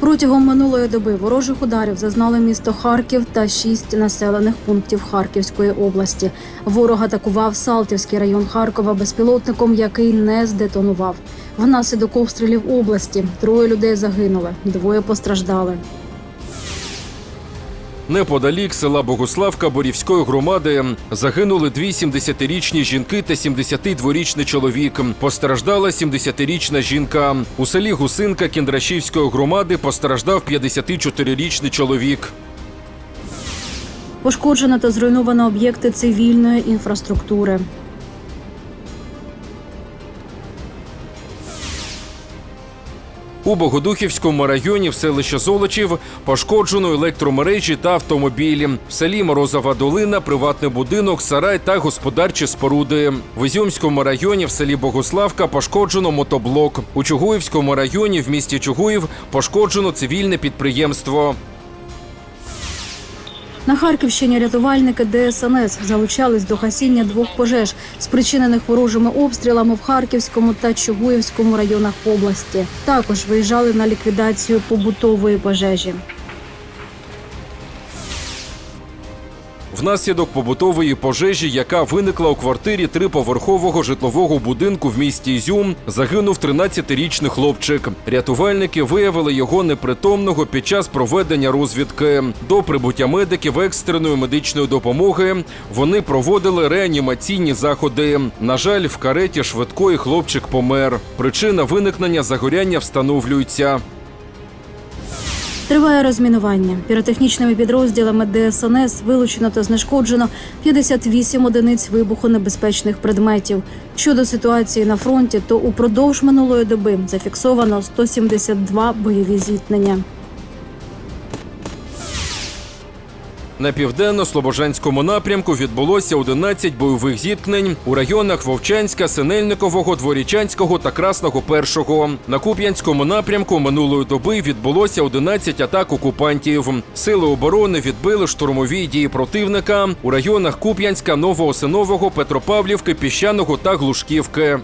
Протягом минулої доби ворожих ударів зазнали місто Харків та шість населених пунктів Харківської області. Ворог атакував Салтівський район Харкова безпілотником, який не здетонував. Внаслідок обстрілів області троє людей загинули, двоє постраждали. Неподалік села Богуславка Борівської громади загинули дві 70-річні жінки та 72-річний чоловік. Постраждала 70-річна жінка. У селі Гусинка Кіндрашівської громади постраждав 54-річний чоловік. Пошкоджено та зруйновано об'єкти цивільної інфраструктури. У Богодухівському районі в селищі Золочів пошкоджено електромережі та автомобілі. В селі Морозова Долина приватний будинок, сарай та господарчі споруди. В Ізюмському районі в селі Богославка пошкоджено мотоблок. У Чугуївському районі в місті Чугуїв пошкоджено цивільне підприємство. На Харківщині рятувальники ДСНС залучались до гасіння двох пожеж, спричинених ворожими обстрілами в Харківському та Чугуївському районах області. Також виїжджали на ліквідацію побутової пожежі. Внаслідок побутової пожежі, яка виникла у квартирі триповерхового житлового будинку в місті Ізюм, загинув 13-річний хлопчик. Рятувальники виявили його непритомного під час проведення розвідки. До прибуття медиків екстреної медичної допомоги вони проводили реанімаційні заходи. На жаль, в кареті швидкої хлопчик помер. Причина виникнення загоряння встановлюється. Триває розмінування. Піротехнічними підрозділами ДСНС вилучено та знешкоджено 58 одиниць вибухонебезпечних предметів. Щодо ситуації на фронті, то упродовж минулої доби зафіксовано 172 бойові зіткнення. На південно-слобожанському напрямку відбулося 11 бойових зіткнень у районах Вовчанська, Синельникового, Дворічанського та Красного Першого. На Куп'янському напрямку минулої доби відбулося 11 атак окупантів. Сили оборони відбили штурмові дії противника у районах Куп'янська, Новоосинового, Петропавлівки, Піщаного та Глушківки.